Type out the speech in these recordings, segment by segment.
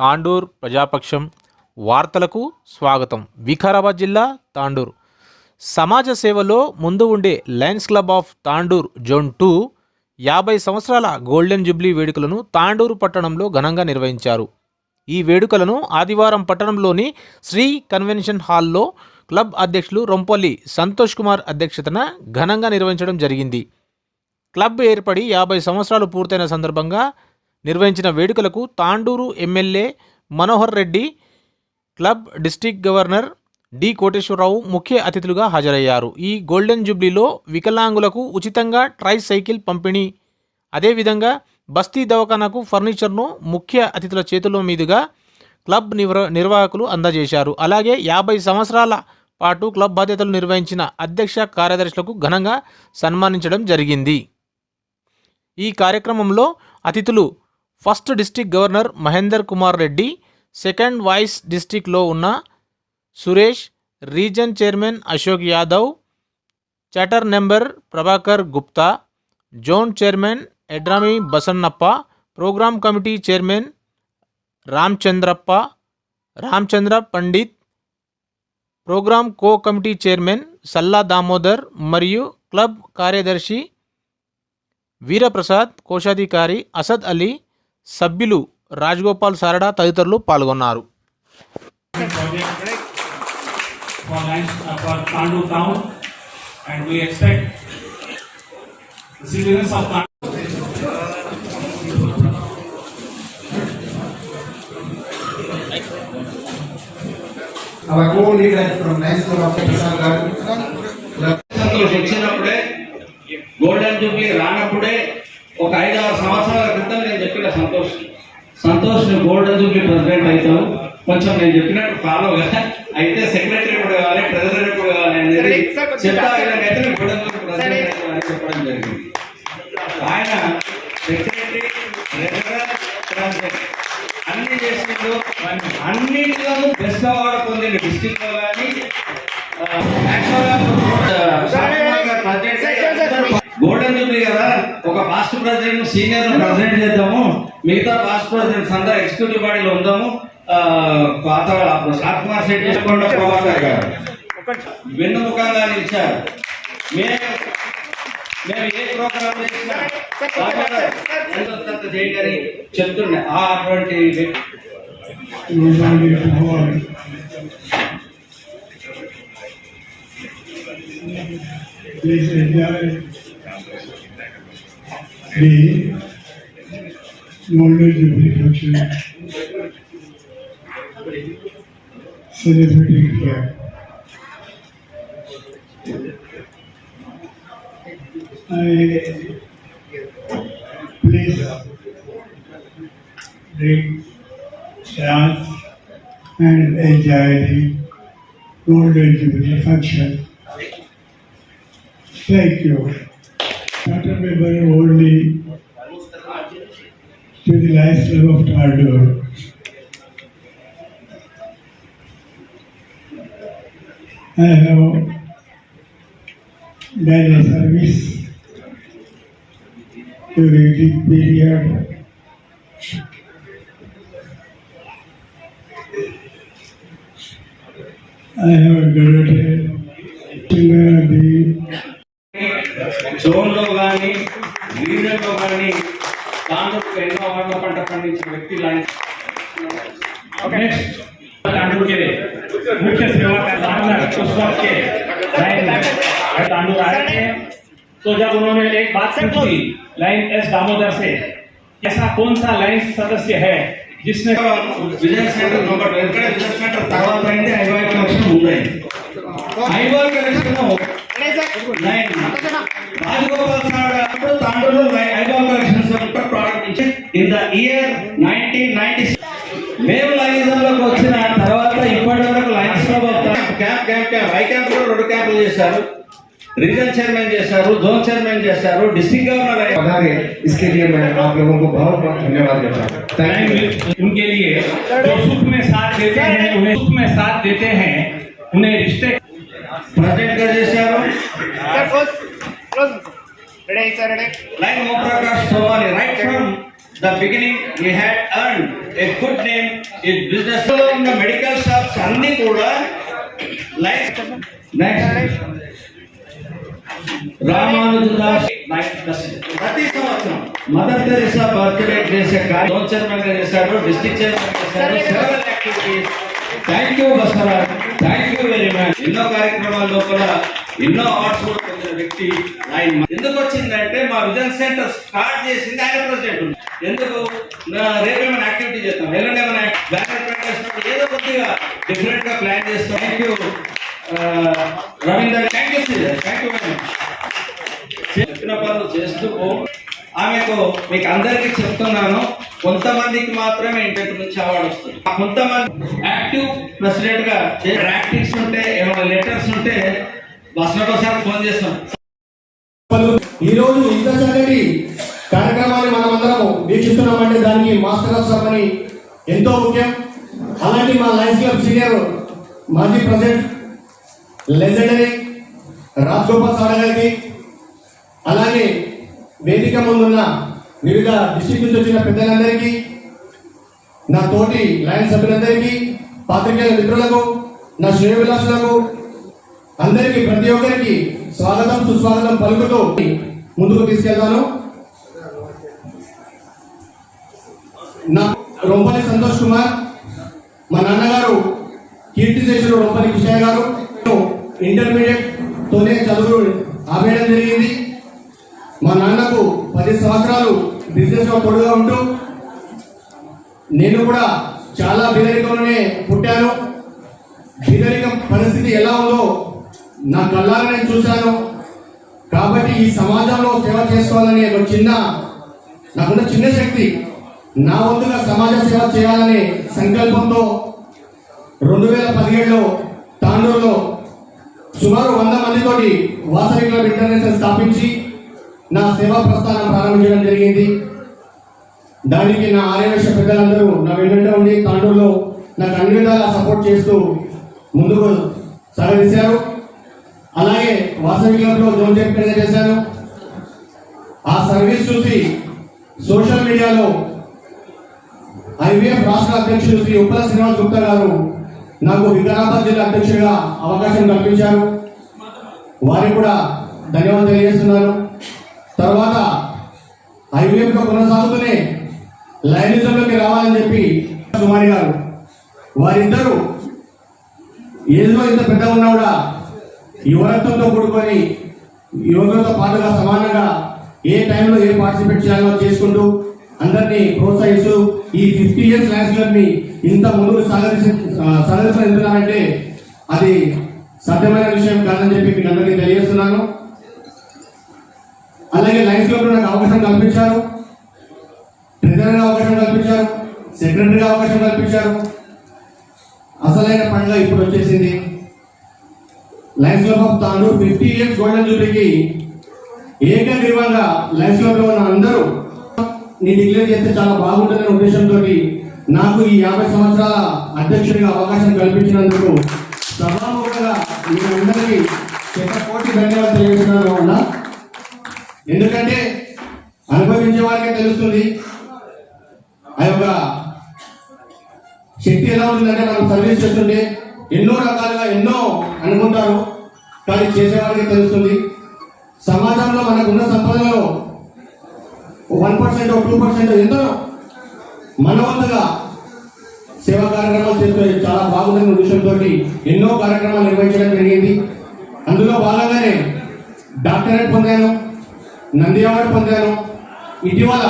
తాండూర్ ప్రజాపక్షం వార్తలకు స్వాగతం. వికారాబాద్ జిల్లా తాండూర్. సమాజ సేవలో ముందు ఉండే Lions Club of Tandur zone two యాభై సంవత్సరాల గోల్డెన్ జూబ్లీ వేడుకలను తాండూరు పట్టణంలో ఘనంగా నిర్వహించారు. ఈ వేడుకలను ఆదివారం పట్టణంలోని శ్రీ కన్వెన్షన్ హాల్లో క్లబ్ అధ్యక్షులు రొంపల్లి సంతోష్ కుమార్ అధ్యక్షతన ఘనంగా నిర్వహించడం జరిగింది. క్లబ్ ఏర్పడి యాభై సంవత్సరాలు పూర్తయిన సందర్భంగా నిర్వహించిన వేడుకలకు Tandur MLA Manohar Reddy club district governor D Koteswararao ముఖ్య అతిథులుగా హాజరయ్యారు. ఈ గోల్డెన్ జూబ్లీలో వికలాంగులకు ఉచితంగా ట్రై సైకిల్ పంపిణీ అదేవిధంగా బస్తీ దవాఖానాకు ఫర్నిచర్ను ముఖ్య అతిథుల చేతుల మీదుగా క్లబ్ నిర్వ నిర్వాహకులు అందజేశారు. అలాగే యాభై సంవత్సరాల పాటు క్లబ్ బాధ్యతలు నిర్వహించిన అధ్యక్ష కార్యదర్శులకు ఘనంగా సన్మానించడం జరిగింది. ఈ కార్యక్రమంలో అతిథులు first district governor Mahender Kumar Reddy second vice డిస్టిక్లో ఉన్న Suresh region chairman Ashok Yadav charter number Prabhakar Gupta zone chairman Edrami Basannappa program committee chairman Ramachandrappa Ramachandra Pandit program co committee chairman Salla Damodar మరియు club కార్యదర్శి వీరప్రసాద్ కోశాధికారి అసద్ అలీ సభ్యులు రాజగోపాల్ సారడా తదితరులు పాల్గొన్నారు. Golden Jubilee రానప్పుడే ఒక ఐదారు సంవత్సరాల క్రితం నేను చెప్పిన సంతోష్. సంతోష్ నువ్వు గోల్డెన్ జూబ్లీ ప్రెసిడెంట్ అవుతావు. కొంచెం నేను చెప్పినట్టు ఫాలో కదా అయితే సెక్రటరీ కూడా కావాలి ప్రెసిడెంట్ కూడా కావాలి అనేది చెప్తా అయితే గోల్డెన్ జూబ్లీ ప్రెసిడెంట్ అని చెప్పడం జరిగింది. ఆయన సెక్రటరీ అన్ని చేసిండు అన్నింటిలోనూ బెస్ట్ అవార్డు పొందిండు డిస్టిక్లో ప్రెసిడెంట్ సీనియర్ ప్రెసిడెంట్ చేద్దాము. మిగతా పాస్ట్ ప్రెసిడెంట్స్ అందరూ ఎగ్జిక్యూటివ్ బాడీలో ఉందాము. పాత షార్ట్ కుమార్ శెట్టి ప్రభాకర్ గారు. వెన్నుముఖంగా నిలిచారు. మేము మేము ఏ ప్రోగ్రామ్ చేసినా ఎంతో ఆ అటువంటి వ్యక్తి Please the Golden Jubilee function celebrating here. I please drink, dance, and enjoy the Golden Jubilee function. Thank you. A member only to the last Club of Tardur. I have done a service during the period I have donated to the zone లో కానీ reason లో కానీ తాండూరుకు ఎన్నో వందల పంట పండించిన వ్యక్తి లాంటి Next, तांडूर के मुख्य सेवा का सामना उस वक्त के लाइन तांडूर आए थे तो जब उन्होंने एक बात पूछी लाइन एस दामोदर से ऐसा कौन सा लाइन सदस्य है जिसने విజయ్ సెంటర్ ఒకటి వెంకట విజయ్ సెంటర్ తర్వాత అయింది ఐవై కనెక్షన్ ఉందండి IY connection nine Rajagopal sir గారు తాండూరులో ఐవై కనెక్షన్ సెంటర్ ప్రారంభించి in the year nineteen ninety మేము లైన్లోకి వచ్చిన తర్వాత ఇప్పటి వరకు లైన్స్ లో camp camp camp eye camp లో రెండు క్యాంపులు చేశారు రీజన్ చైర్మన్ చేశారు జోన్ చైర్మన్ చేశారు డిస్ట్రిక్ట్ గవర్నర్ అయ్యారు पधारे इसके लिए मैं आप लोगों को बहुत बहुत धन्यवाद देता हूँ थैंक लाइन यू में उनके लिए जो सुख में साथ देते हैं उन्हें सुख में साथ देते हैं उन्हें रिश्ते ప్రెసిడెంట్ గా చేశారు Sir, close, close. Ready, sir, ready. Lion Omprakash Somani right from the beginning he had earned a good name in business. లో ఉన్న మెడికల్ షాప్స్ అన్ని కూడా లైక్ నెక్స్ట్ రామానుజదాస్ ప్రతి సంవత్సరం మదర్ తెరిసా బర్త్డే చేసే కార్యం చైర్మన్గా చేశాడు డిస్ట్రిక్ట్ చైర్మన్ చేశాడు several activities thank you Basavaraj thank you very much ఎన్నో కార్యక్రమాల లోపల ఎన్నో అవార్డ్స్ కూడా పొందిన వ్యక్తి ఆయన. ఎందుకు వచ్చిందంటే మా విజన్ సెంటర్ స్టార్ట్ చేసింది ఆయన ప్రెసిడెంట్. ఎందుకు? నా- రేపు ఏమైనా యాక్టివిటీ చేస్తాం. ఎల్లుండి ఏమైనా బ్యానర్ పెట్టేసినప్పుడు ఏదో కొద్దిగా డిఫరెంట్గా ప్లాన్ చేస్తాం. Thank you Ravinder thank you thank you చెప్పిన పనులు చేస్తూ ఆమెకు మీకు అందరికీ చెప్తున్నాను. కొంతమందికి మాత్రమే ఇంటర్ నుంచి అవార్డు వస్తుంది. ఆ కొంతమంది యాక్టివ్ ప్రెసిడెంట్గా ప్రాక్టీస్ ఉంటే ఏమైనా లెటర్స్ ఉంటే ఫోన్ చేస్తాం. ఈ రోజు ఇంత చక్కటి కార్యక్రమాన్ని మనం అందరం వీక్షిస్తున్నామంటే దానికి మాస్టర్ ఆఫ్ సర్మనీ ఎంతో ముఖ్యం. అలాంటి మా లైన్స్ క్లబ్ సీనియర్ మాజీ president legendary Raj Gopal sir గారికి అలాగే వేదిక ముందున్న వివిధ డిస్ట్రిక్ట్ నుంచి వచ్చిన పెద్దలందరికీ నా తోటి లైన్ సభ్యులందరికీ పాత్రికేయుల మిత్రులకు నా శ్రేయవిలాసులకు అందరికీ ప్రతి ఒక్కరికి స్వాగతం సుస్వాగతం పలుకుతూ ముందుకు తీసుకెళ్తాను. నా రొంపల్లి సంతోష్ కుమార్ మా నాన్నగారు కీర్తిశేషులు రొంపల్లి కిషయ్య గారు ఇంటర్మీడియట్ తోనే చదువు ఆపేయడం జరిగింది. మా నాన్నకు పది సంవత్సరాలు బిజినెస్లో తోడుగా ఉంటూ నేను కూడా చాలా పేదరికంలోనే పుట్టాను. పేదరికం పరిస్థితి ఎలా ఉందో నా కళ్ళారా నేను చూశాను. కాబట్టి ఈ సమాజంలో సేవ చేసుకోవాలనే ఒక చిన్న నాకున్న చిన్న శక్తి. నా వంతుగా సమాజ సేవ చేయాలనే సంకల్పంతో రెండు వేల పదిహేడులో తాండూరులో సుమారు వంద మందితోటి వాసవి క్లబ్ ఇంటర్నేషనల్ స్థాపించి నా సేవా ప్రస్థానం ప్రారంభించడం జరిగింది. దానికి నా ఆర్యవేశ పెద్దలందరూ నా వెంట ఉండి తాండూరులో నాకు అన్ని విధాలా సపోర్ట్ చేస్తూ ముందుకు సాగదీశారు అలాగే వాసవి క్లబ్లో జోన్ చైర్మన్ చేశాను ఆ సర్వీస్ చూసి సోషల్ మీడియాలో ఐవీఎఫ్ రాష్ట్ర అధ్యక్షుడు శ్రీ ఉప్పల శ్రీనివాస్ గుప్తా గారు నాకు వికారాబాద్ జిల్లా అధ్యక్షుడిగా అవకాశం కల్పించారు. వారికి కూడా ధన్యవాదాలు తెలియజేస్తున్నాను. తర్వాత ఐవీఎఫ్లో కొనసాగుతూనే లైనిజంలోకి రావాలని చెప్పి కుమారి గారు. వారిద్దరూ ఏదో ఇంత పెద్ద ఉన్నా కూడా యువరత్వంతో కూడుకొని యువకులతో పాటుగా సమానంగా ఏ టైంలో ఏ పార్టిసిపేట్ చేయాలో చేసుకుంటూ అందరినీ ప్రోత్సహిస్తూ ఈ ఫిఫ్టీ ఇయర్స్ లయన్స్ని ఇంత ముందుకు సాగరిసి సాగరిసిన ఎందుకంటే అది సత్యమైన విషయం కాదని చెప్పి మీకు అందరికీ తెలియజేస్తున్నాను. అలాగే లైన్స్ క్లబ్లో నాకు అవకాశం కల్పించారు. ట్రెజరర్గా అవకాశం కల్పించారు. సెక్రటరీగా అవకాశం కల్పించారు. అసలైన పండుగ ఇప్పుడు వచ్చేసింది. Lions Club of fifty years golden జూబ్లీకి ఏకగ్రీవంగా లైఫ్ క్లబ్లో ఉన్న అందరూ నేను డిక్లేర్ చేస్తే చాలా బాగుంటుందనే ఉద్దేశంతో నాకు ఈ యాభై సంవత్సరాల అధ్యక్షుడిగా అవకాశం కల్పించినందుకు సభాముఖంగా మీ అందరికీ కోటి ధన్యవాదాలు తెలియజేస్తున్నాను అన్నా. ఎందుకంటే అనుభవించే వారికే తెలుస్తుంది ఆ యొక్క శక్తి ఎలా ఉంటుందంటే మనం సర్వీస్ చేస్తుంటే ఎన్నో రకాలుగా ఎన్నో అనుకుంటారు కానీ చేసేవారికి తెలుస్తుంది. సమాజంలో మనకున్న సంపదలో వన్ పర్సెంట్ టూ పర్సెంట్ ఎంతో మనవంతగా సేవా కార్యక్రమాలు చేస్తూ చాలా బాగుందన్న ఉద్దేశంతో ఎన్నో కార్యక్రమాలు నిర్వహించడం జరిగింది. అందులో భాగంగానే డాక్టరేట్ పొందాను నంది అవార్డు పొందాను. ఇటీవల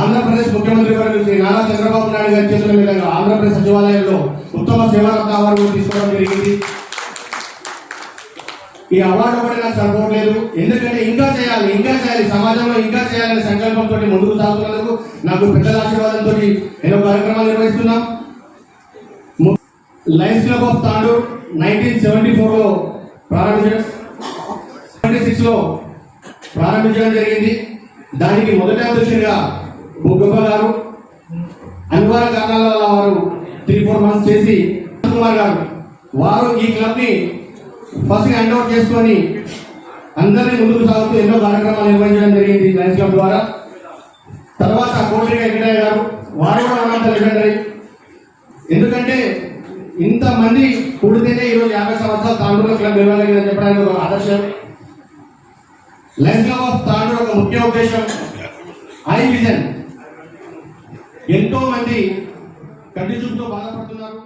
ఆంధ్రప్రదేశ్ ముఖ్యమంత్రి గారు శ్రీ నారా చంద్రబాబు నాయుడు గారి చేతుల మీదుగా ఆంధ్రప్రదేశ్ సచివాలయంలో ఉత్తమ సేవారత్న అవార్డు తీసుకోవడం జరిగింది. ఈ అవార్డు కూడా నాకు సరిపోవట్లేదు. ఎందుకంటే ఇంకా చేయాలి ఇంకా చేయాలి. సమాజంలో ఇంకా చేయాలనే సంకల్పంతో ముందుకు సాగుతున్నందుకు నాకు పెద్దల ఆశీర్వాదంతో ఎన్నో కార్యక్రమాలు నిర్వహిస్తున్నాం. ము- Lions Club of Tandur nineteen seventy ఫోర్లో ప్రారంభించడం సెవెంటీ సిక్స్లో ప్రారంభించడం జరిగింది. దానికి మొదటి అధ్యక్షుడిగా బుగ్గప్ప గారు అనివార్య కారణాల వల్ల వారు త్రీ ఫోర్ మంత్స్ చేసి కుమార్ గారు వారు ఈ క్లబ్ని ఫస్ట్ హ్యాండ్ ఓవర్ చేసుకొని అందరినీ ముందుకు సాగుతూ ఎన్నో కార్యక్రమాలు నిర్వహించడం జరిగింది లయన్స్ క్లబ్ ద్వారా. తర్వాత కోటి వెంకటయ్య గారు వారు కూడా మనంత లెజెండరీ ఎందుకంటే ఇంతమంది కూడితేనే ఈరోజు యాభై సంవత్సరాలు తాండూరు క్లబ్ నిర్వహిందని చెప్పడానికి ఒక ఆదర్శం. లెన్స్ క్లబ్ ఆఫ్ తాండూరు ఒక ముఖ్య ఉద్దేశం ఐ విజన్ ఎంతో మంది కంటి చూపుతో బాధపడుతున్నారు